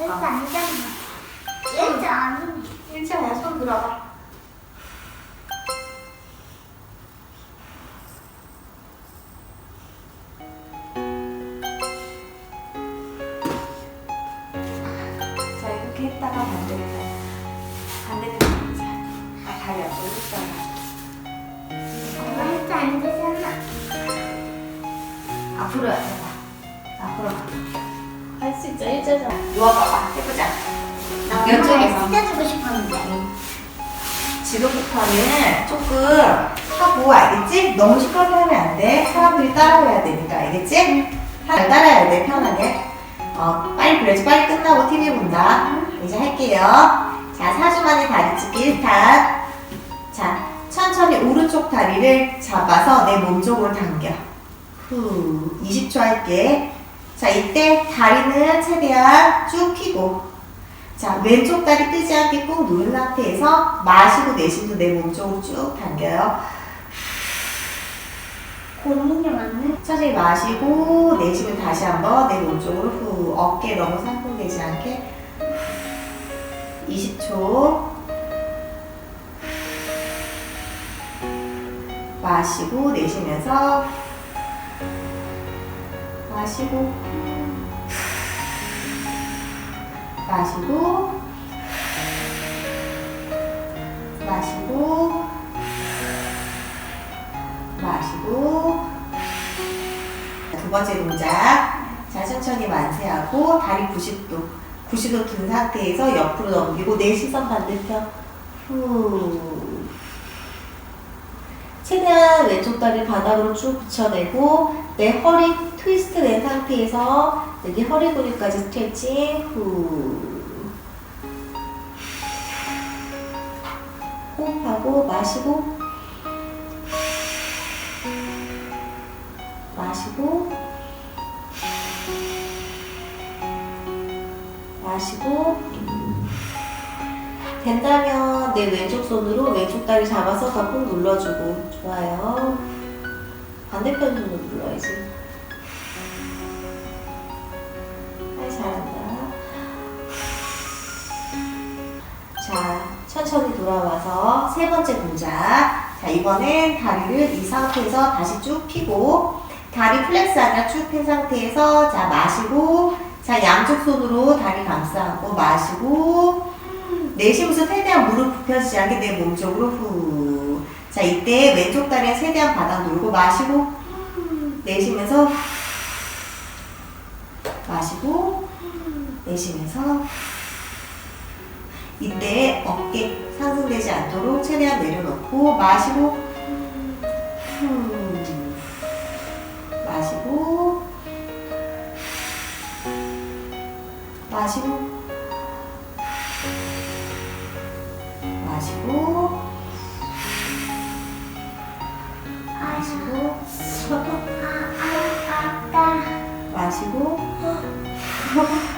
일자 아니잖아. 일자 아니네. 일자야 손 들어봐. 자 이렇게 했다가 반대편 반대편 자 아, 다리 앞으로 일자야 이거 일자 아니잖아. 앞으로 해봐 앞으로 할 수 있죠 일자잖아 누워봐봐 해보자 나. 엄마가 찢어주고 싶었는데. 지금부터는 조금 하고 알겠지? 너무 시끄럽게 하면 안 돼. 사람들이 따라해야 되니까 알겠지? 잘 따라해야 돼 편하게. 어 빨리 그래야지 빨리 끝나고 TV 본다. 이제 할게요. 자 사주 만에 다리 찢기 1탄. 자 천천히 오른쪽 다리를 잡아서 내 몸 쪽으로 당겨. 후 20초 할게. 자 이때 다리는 최대한 쭉 펴고 자, 왼쪽 다리 뜨지 않게 꾹 누른 상태에서 마시고 내쉬면서 내 몸쪽으로 쭉 당겨요. 고민이 많네. 천천히 마시고 내쉬면 다시 한번 내 몸쪽으로 후 어깨 너무 상통되지 않게 20초 마시고 내쉬면서 마시고 마시고 마시고 마시고. 두 번째 동작. 자 천천히 만세하고 다리 90도 90도 든 상태에서 옆으로 넘기고 내 시선 반대편. 후. 최대한 왼쪽 다리 바닥으로 쭉 붙여내고 내 허리 트위스트 된 상태에서 여기 허리 근육까지 스트레칭 후. 호흡하고 마시고. 마시고. 마시고. 된다면 내 왼쪽 손으로 왼쪽 다리 잡아서 더 꾹 눌러주고. 좋아요 반대편 손으로 눌러야지. 아이 잘한다. 자 천천히 돌아와서 세 번째 동작. 자 이번엔 다리를 이 상태에서 다시 쭉 펴고 다리 플렉스 아니라 쭉핀 상태에서 자 마시고 자 양쪽 손으로 다리 감싸 안고 마시고 내쉬면서 최대한 무릎 굽혀지지 않게 내 몸 쪽으로 후. 자 이때 왼쪽 다리에 최대한 바닥 놀고 마시고 내쉬면서 마시고 내쉬면서 이때 어깨 상승되지 않도록 최대한 내려놓고 마시고 후. 마시고 마시고 마시고 마시고 마시고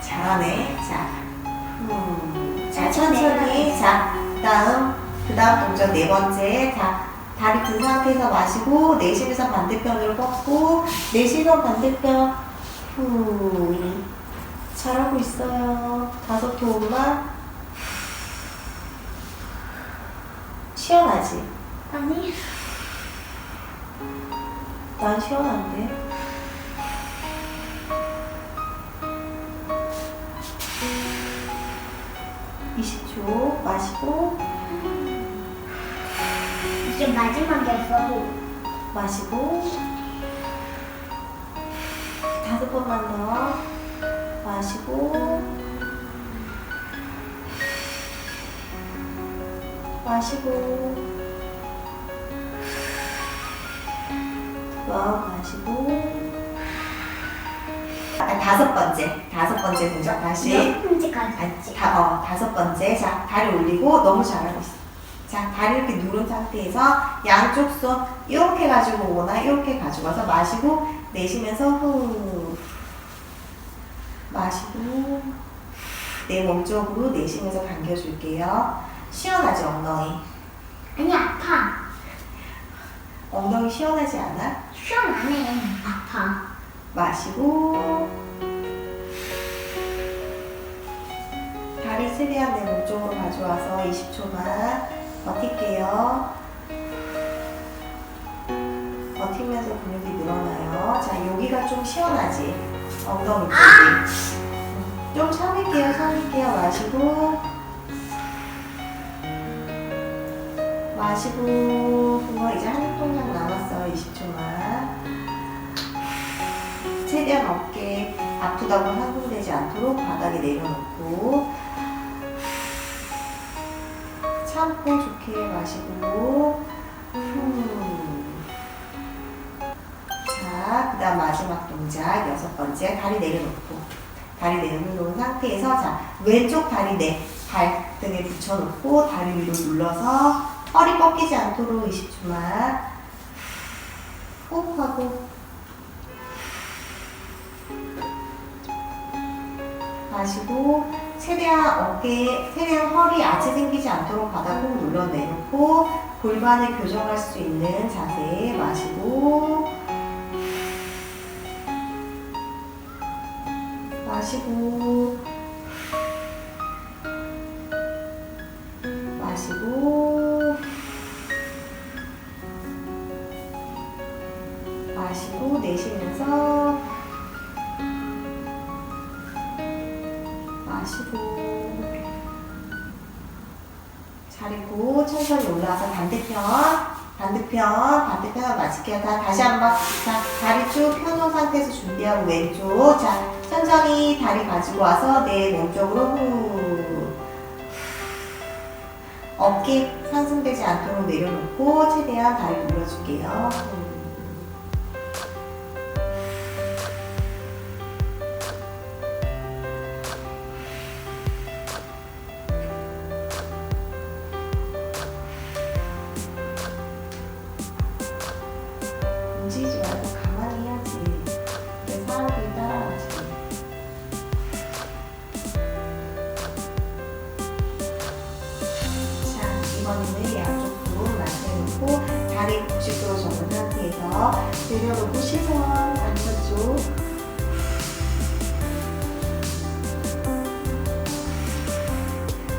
잘하네 자, 음. 자 천천히. 자 다음 그 다음 동작 네 번째. 자 다리 든 상태에서 마시고 내쉬면서 반대편으로 뻗고 내쉬면 반대편. 후 잘하고 있어요. 다섯 호흡만 시원하지? 아니 난 시원한데. (20초) 마시고. 이제 마지막이었어. 마시고. 다섯 번만 더. 마시고. 마시고 와 마시고 아, 다섯 번째 다섯 번째 동작 다시 갔지? 다, 어, 다섯 번째. 자, 다리 올리고 너무 잘하고 있어. 자, 다리 이렇게 누른 상태에서 양쪽 손 이렇게 가지고 오거나 이렇게 가지고 와서 마시고 내쉬면서 후 마시고 내 몸쪽으로 내쉬면서 당겨줄게요. 시원하지 엉덩이? 아니 아파. 엉덩이 시원하지 않아? 시원하네. 아파. 마시고 다리 최대한 내 몸쪽으로 가져와서 20초만 버틸게요. 버티면서 근육이 늘어나요. 자, 여기가 좀 시원하지? 엉덩이 쪽이. 음, 좀 참을게요, 참을게요. 마시고. 마시고. 그거 이제 한 통장 남았어요. 20초만. 최대한 어깨 아프다고 항공되지 않도록 바닥에 내려놓고 참고 좋게 마시고 후. 자, 그 다음 마지막 동작 여섯 번째 다리 내려놓고 다리 내려놓은 상태에서 자 왼쪽 다리 내 발등에 붙여놓고 다리 위로 눌러서 허리 꺾이지 않도록 20초만. 호흡하고. 마시고 최대한 어깨, 최대한 허리 아치 생기지 않도록 바닥 꼭 눌러내놓고 골반을 교정할 수 있는 자세 마시고. 마시고 마시고 자리고 천천히 올라와서 반대편 반대편 반대편 맞을게요. 다, 다시 한번. 자 다리 쭉 펴놓은 상태에서 준비하고 왼쪽. 자 천천히 다리 가지고 와서 내 몸쪽으로 후. 어깨 상승되지 않도록 내려놓고 최대한 다리 눌러줄게요 내려놓고 시선 안쪽쪽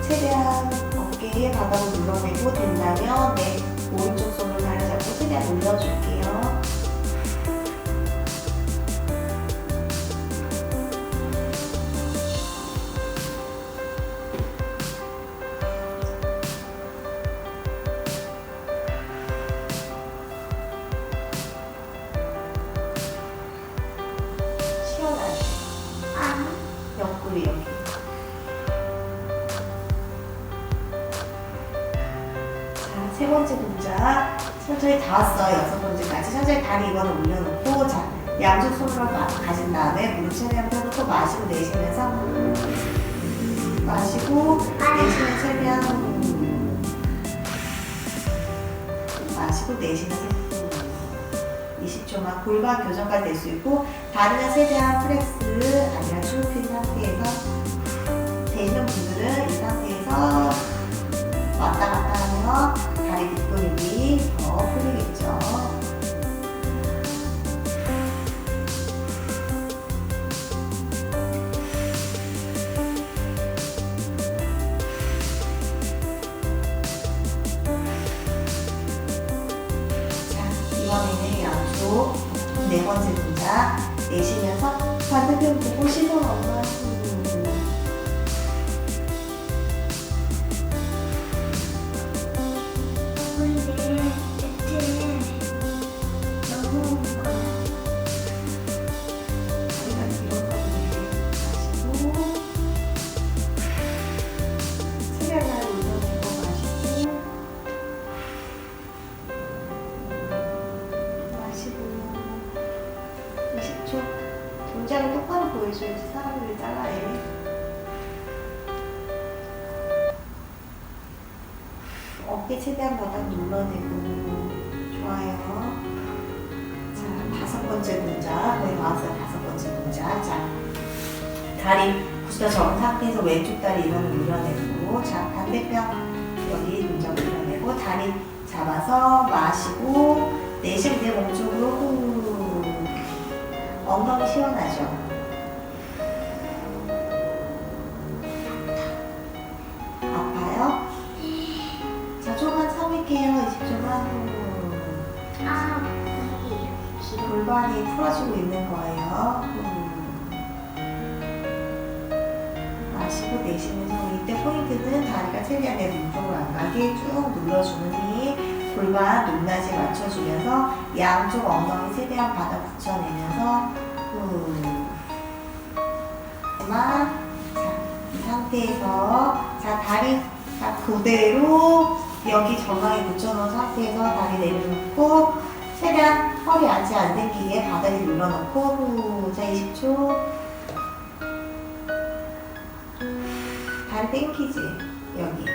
최대한 어깨에 바닥을 눌러내고 된다면 내 오른쪽 손으로 다리 잡고 최대한 올려줄게요. 천천히 다 왔어요. 여섯 번째까지. 천천히 다리 이번에 올려놓고, 자, 양쪽 손으로 마- 가진 다음에 무릎 최대한 펴놓고 마시고 내쉬면서 마시고 내쉬면 최대한 후. 마시고 내쉬면서 후. 20초만 골반 교정까지 될수 있고 다리는 최대한 프레스 아니라 쭉 핀 상태에서 자, 이번에는 양쪽 네 번째 동작 내쉬면서 반대편 보고 시선 엄마 최대한 바닥 눌러내고 좋아요. 자 다섯 번째 동작 거의 나왔어요. 다섯 번째 동작 자 다리 구스터 접은 상태에서 왼쪽 다리 이번에 올려내고 자 반대편 여기 동작 올려내고 다리 잡아서 마시고 내쉬면 내 몸쪽으로. 후 엉덩이 시원하죠 골반이 풀어지고 있는 거예요. 후. 마시고 내쉬면서 이때 포인트는 다리가 최대한 내 몸쪽으로 안 가게 쭉 눌러주는 힘 골반 높낮이 맞춰주면서 양쪽 엉덩이 최대한 바닥 붙여내면서 후. 하지만 자, 이 상태에서 자 다리 자, 그대로 여기 정강에 붙여놓은 상태에서 다리 내려놓고 최대한 허리 아치 안 당기게 바닥에 눌러놓고 후. 자 20초 다리 땡기지 여기